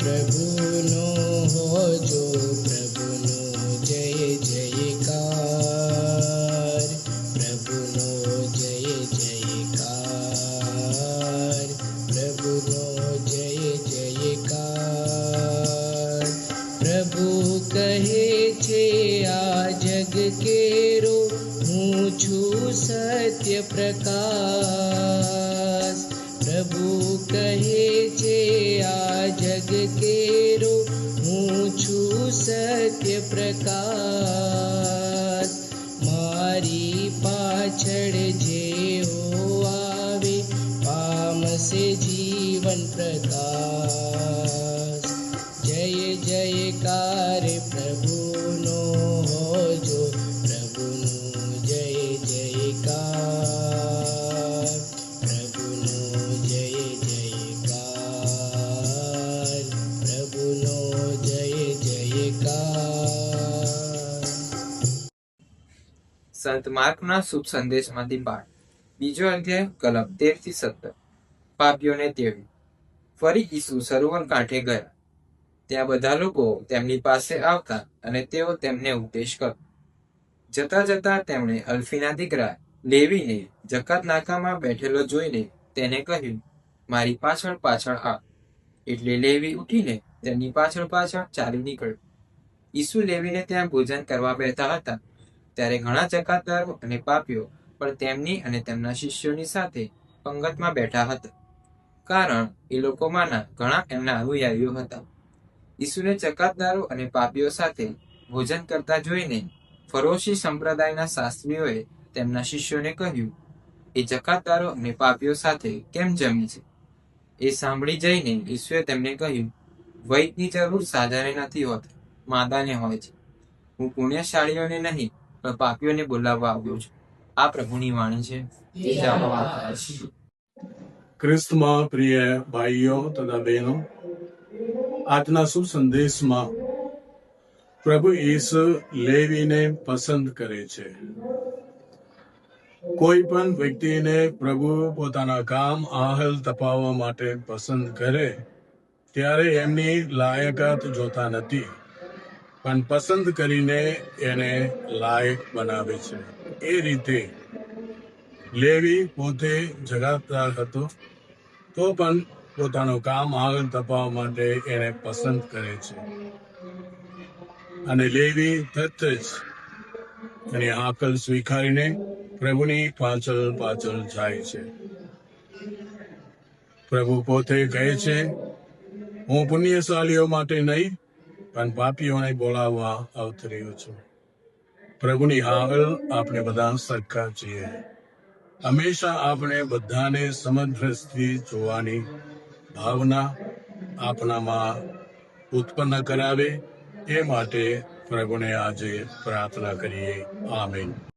પ્રભુનો હોજો પ્રભુનો જય જયકાર પ્રભુનો જય જયકાર પ્રભુનો જય જયકાર પ્રભુ કહે છે આ જગ કેરો હું છું સત્ય પ્રકાશ પ્રભુ કહે છે આ સત્ય પ્રકાશ મારી પાછળ જેઓ આવે પામશે જીવન પ્રકાશ જય જયકાર પ્રભુનો હોજો પ્રભુનો જય જયકાર પ્રભુનો જય જયકાર પ્રભુનો જય જયકાર સંત માર્કના શુભ સંદેશમાંથી પાઠ બીજો અધ્યાય, કલમ તેરથી સત્તર. પાપીઓને તેડી. ફરી ઈસુ સરોવર કાંઠે ગયા. ત્યાં બધા લોકો તેમની પાસે આવતા અને તેઓ તેમને ઉપદેશ કરતા જતા જતા તેમણે અલ્ફીના દીકરા લેવીને જકાત નાકામાં બેઠેલો જોઈને તેને કહ્યું, મારી પાછળ પાછળ આ એટલે લેવી ઉઠીને તેમની પાછળ પાછળ ચાલી નીકળ્યો. ઈસુ લેવીને ત્યાં ભોજન કરવા બેઠા હતા. ત્યારે ઘણા જકાતદારો અને પાપીઓ પણ તેમની અને તેમના શિષ્યોની સાથે પંગતમાં બેઠા હતા. કારણ એ લોકોમાંના ઘણા એમના અનુયાયીઓ હતા. ઈસુને જકાતદારો અને પાપીઓ સાથે ભોજન કરતા જોઈને ફરોશી સંપ્રદાયના શાસ્ત્રીઓએ તેમના શિષ્યોને કહ્યું, એ જકાતદારો અને પાપીઓ સાથે કેમ જમે છે? એ સાંભળી જઈને ઈસુએ તેમને કહ્યું, વૈદની જરૂર સાજાને નથી હોતી. માદાને હોય છે. હું પુણ્યશાળીઓને નહીં પણ પાપીઓને બોલાવવા આવ્યો છું. આ પ્રભુની વાણી છે. ખ્રિસ્તમાં પ્રિય ભાઈઓ તથા બહેનો આજના શુભ સંદેશમાં પ્રભુ ઈસુ લેવીને પસંદ કરે છે. કોઈ પણ વ્યક્તિને પ્રભુ પોતાના કામ આહલ તપાવવા માટે પસંદ કરે ત્યારે એમની લાયકાત જોતા નથી. પણ પસંદ કરીને એને લાયક બનાવે છે. એ રીતે લેવી પોતે જગાતદાર હતો, તો પણ પોતાનું કામ આગળ તપાવવા માટે એને પસંદ કરે છે. અને લેવી તરત જ એની આકલ સ્વીકારીને પ્રભુની પાછળ પાછળ જાય છે. પ્રભુ પોતે કહે છે, હું પુણ્યશાલીઓ માટે નહીં પણ પાપીઓને બોલાવવા અવતર્યો છું. પ્રભુની હાવલ આપણે બધા સરખા છીએ. હંમેશા આપણે બધાને સમદ્રષ્ટિ જોવાની ભાવના આપણામાં ઉત્પન્ન કરાવે એ માટે પ્રભુને આજે પ્રાર્થના કરીએ. આમીન.